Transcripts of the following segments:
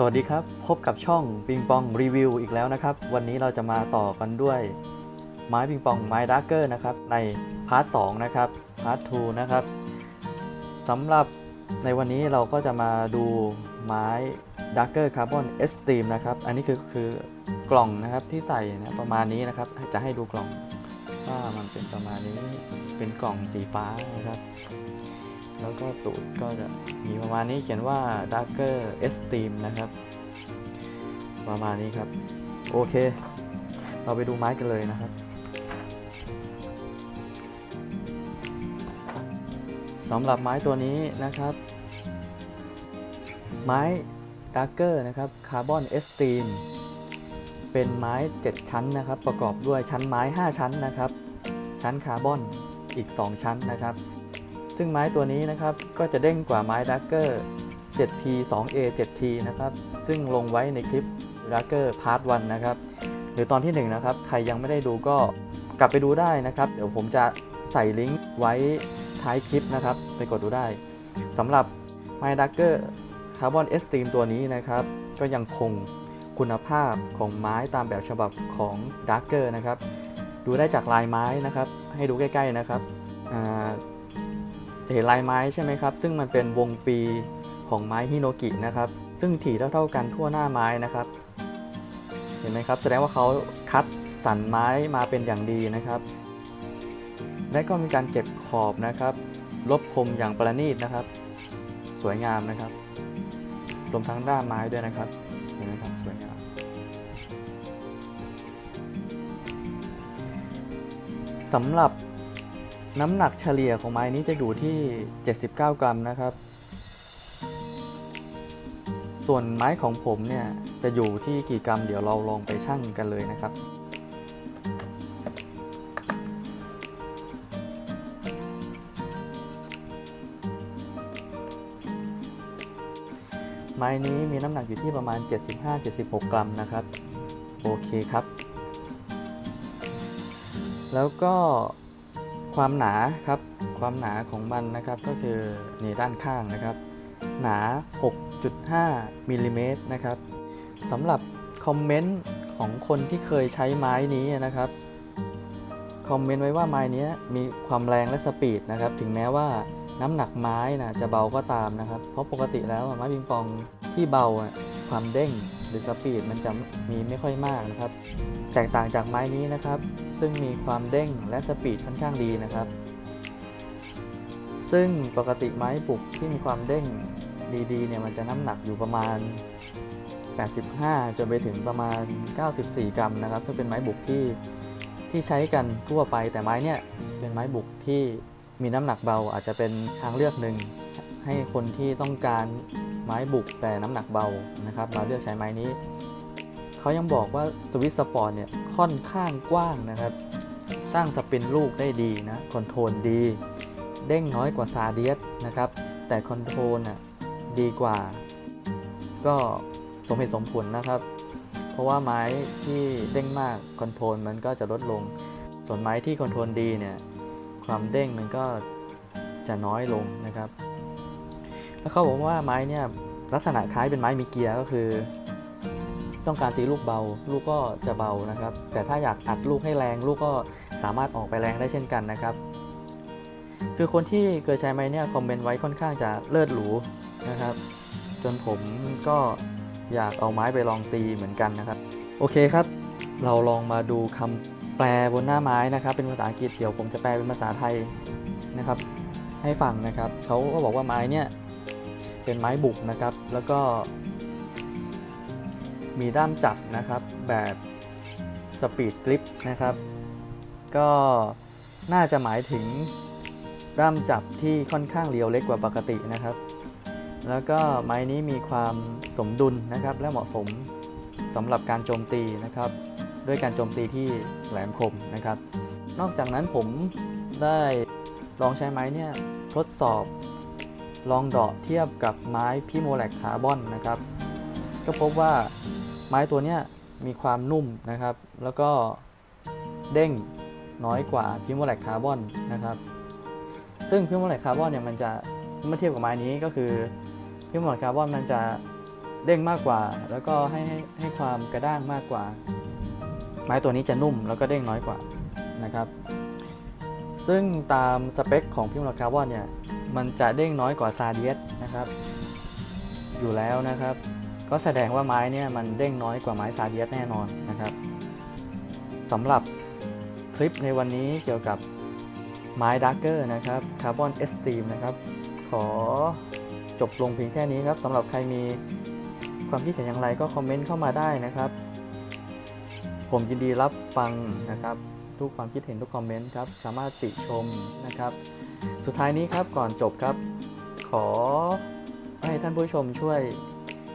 สวัสดีครับ พบกับช่องปิงปองรีวิวอีกแล้วนะครับ วันนี้เราจะมาต่อกันด้วยไม้ปิงปองไม้ดักเกอร์นะครับ ในพาร์ท2นะครับพาร์ท2นะครับสำหรับในวันนี้เราก็จะมาดูไม้ดักเกอร์คาร์บอนเอสตีมนะครับ อันนี้คือคือกล่องนะครับที่ใส่นะประมาณนี้นะครับ จะให้ดูกล่องว่ามันเป็นประมาณนี้เป็นกล่องสีฟ้านะครับ แล้วก็ตูดก็จะมีประมาณนี้เขียนว่า Darker Esteem นะครับ ประมาณนี้ครับ โอเค เราไปดูไม้กันเลยนะครับสำหรับไม้ตัวนี้นะครับ ไม้ Darker นะครับ Carbon Esteem เป็นไม้ 7 ชั้นนะครับ ประกอบด้วยชั้นไม้ 5 ชั้นนะครับ ชั้นคาร์บอนอีก 2 ชั้นนะครับ ซึ่งไม้ตัวนี้นะครับก็จะเด้งกว่าไม้ดักเกอร์ 7P 2A 7T นะครับ ซึ่งลงไว้ในคลิปดักเกอร์พาร์ท1นะครับ หรือตอนที่1นะครับ ใครยังไม่ได้ดูก็กลับไปดูได้นะครับ เดี๋ยวผมจะใส่ลิงก์ไว้ท้ายคลิปนะครับ ไปกดดูได้สำหรับไม้ดักเกอร์คาร์บอนเอสตีมตัวนี้นะครับ ก็ยังคงคุณภาพของไม้ตามแบบฉบับของดักเกอร์นะครับ ดูได้จากลายไม้นะครับ ให้ดูใกล้ ๆ นะครับอ่า จะเห็นลายไม้ใช่ไหมครับ ซึ่งมันเป็นวงปีของไม้ฮิโนกินะครับ ซึ่งถี่เท่าๆกันทั่วหน้าไม้นะครับ เห็นไหมครับ แสดงว่าเขาคัดสรรไม้มาเป็นอย่างดีนะครับ และก็มีการเก็บขอบนะครับ ลบคมอย่างประณีตนะครับ สวยงามนะครับ รวมทั้งด้ามไม้ด้วยนะครับ เห็นไหมครับ สวยงาม สำหรับ น้ำหนักเฉลี่ยของไม้นี้จะอยู่ที่ 79 กรัมนะครับ ส่วนไม้ของผมเนี่ยจะอยู่ที่กี่กรัม เดี๋ยวเราลองไปชั่งกันเลยนะครับไม้นี้มีน้ำหนักอยู่ที่ประมาณ 75-76 กรัมนะครับ โอเคครับ แล้วก็ ความหนาครับความหนาของมันนะครับก็คือนี่ด้านข้างนะครับ หนา 6.5มิลลิเมตรนะครับสำหรับคอมเมนต์ของคนที่เคยใช้ไม้นี้นะครับคอมเมนต์ไว้ว่าไม้นี้มีความแรงและสปีดนะครับ ถึงแม้ว่าน้ำหนักไม้นะจะเบาก็ตามนะครับ เพราะปกติแล้วไม้ปิงปองที่เบาความเด้ง หรือสปีดมันจะมีไม่ค่อยมากนะครับ แตกต่างจากไม้นี้นะครับ ซึ่งมีความเด้งและสปีดค่อนข้างดีนะครับ ซึ่งปกติไม้ปลุกที่มีความเด้งดีๆเนี่ยมันจะน้ำหนักอยู่ประมาณ 85 จนไปถึงประมาณ 94 กรัมนะครับ ซึ่งเป็นไม้บุกที่ที่ใช้กันทั่วไปแต่ไม้เนี่ยเป็นไม้บุกที่มีน้ำหนักเบาอาจจะเป็นทางเลือกหนึ่งให้คนที่ต้องการ ไม้บุกแต่น้ำหนักเบานะครับมาเลือกใช้ไม้นี้เขายังบอกว่าสวิตสปอร์ตเนี่ยค่อนข้างกว้างนะครับ สร้างสปินลูกได้ดีนะคอนโทรลดี เด้งน้อยกว่าซาเดียสนะครับ แต่คอนโทรลน่ะดีกว่า ก็สมเหตุสมผลนะครับ เพราะว่าไม้ที่เด้งมากคอนโทรลมันก็จะลดลง ส่วนไม้ที่คอนโทรลดีเนี่ยความเด้งมันก็จะน้อยลงนะครับ แล้วเขาบอกว่าไม้เนี่ยลักษณะคล้ายเป็นไม้มีเกียร์ก็คือ ต้องการตีลูกเบา ลูกก็จะเบานะครับ แต่ถ้าอยากอัดลูกให้แรง ลูกก็สามารถออกไปแรงได้เช่นกันนะครับ คือคนที่เคยใช้ไม้เนี่ยคอมเมนต์ไว้ค่อนข้างจะเลิศหรูนะครับ จนผมก็อยากเอาไม้ไปลองตีเหมือนกันนะครับ โอเคครับ เราลองมาดูคำแปลบนหน้าไม้นะครับ เป็นภาษาอังกฤษเดี๋ยวผมจะแปลเป็นภาษาไทยนะครับ ให้ฟังนะครับเขาก็บอกว่าไม้เนี่ย เป็นไม้บุกนะครับ แล้วก็ มีด้ามจับนะครับ แบบสปีดกริปนะครับ ก็น่าจะหมายถึงด้ามจับที่ค่อนข้างเรียวเล็กกว่าปกตินะครับ แล้วก็ไม้นี้มีความสมดุลนะครับ และเหมาะสมสำหรับการโจมตีนะครับ ด้วยการโจมตีที่แหลมคมนะครับ นอกจากนั้นผมได้ลองใช้ไม้เนี่ยทดสอบ ลองเดาะเทียบกับไม้พิโมแลกคาร์บอนนะครับ ก็พบว่าไม้ตัวนี้มีความนุ่มนะครับ แล้วก็เด้งน้อยกว่าพิโมแลกคาร์บอนนะครับ ซึ่งพิโมแลกคาร์บอนเนี่ยมันจะเมื่อเทียบกับไม้นี้ก็คือพิโมแลกคาร์บอนมันจะเด้งมากกว่า แล้วก็ให้ให้ให้ความกระด้างมากกว่า ไม้ตัวนี้จะนุ่มแล้วก็เด้งน้อยกว่านะครับ ซึ่งตามสเปคของพิโมพ์ลาคาร์บอนเนี่ย มันจะเด้งน้อยกว่าซาเดียสนะครับ อยู่แล้วนะครับ ก็แสดงว่าไม้เนี่ยมันเด้งน้อยกว่าไม้ซาเดียสแน่นอนนะครับสำหรับคลิปในวันนี้เกี่ยวกับไม้ดักเกอร์นะครับคาร์บอนเอสตีมนะครับ ขอจบลงเพียงแค่นี้ครับสำหรับใครมีความคิดเห็นอย่างไรก็คอมเมนต์เข้ามาได้นะครับ ผมยินดีรับฟังนะครับ ทุกความคิดเห็นทุกคอมเมนต์ครับ สามารถติชมนะครับ สุดท้ายนี้ครับก่อนจบครับ ขอให้ท่านผู้ชมช่วย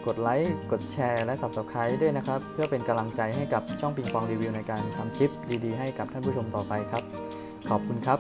กดไลค์กดแชร์และ Subscribe ด้วยนะครับ เพื่อเป็นกำลังใจให้กับช่องปิงปองรีวิวในการทำคลิปดีๆ ให้กับท่านผู้ชมต่อไปครับ ขอบคุณครับ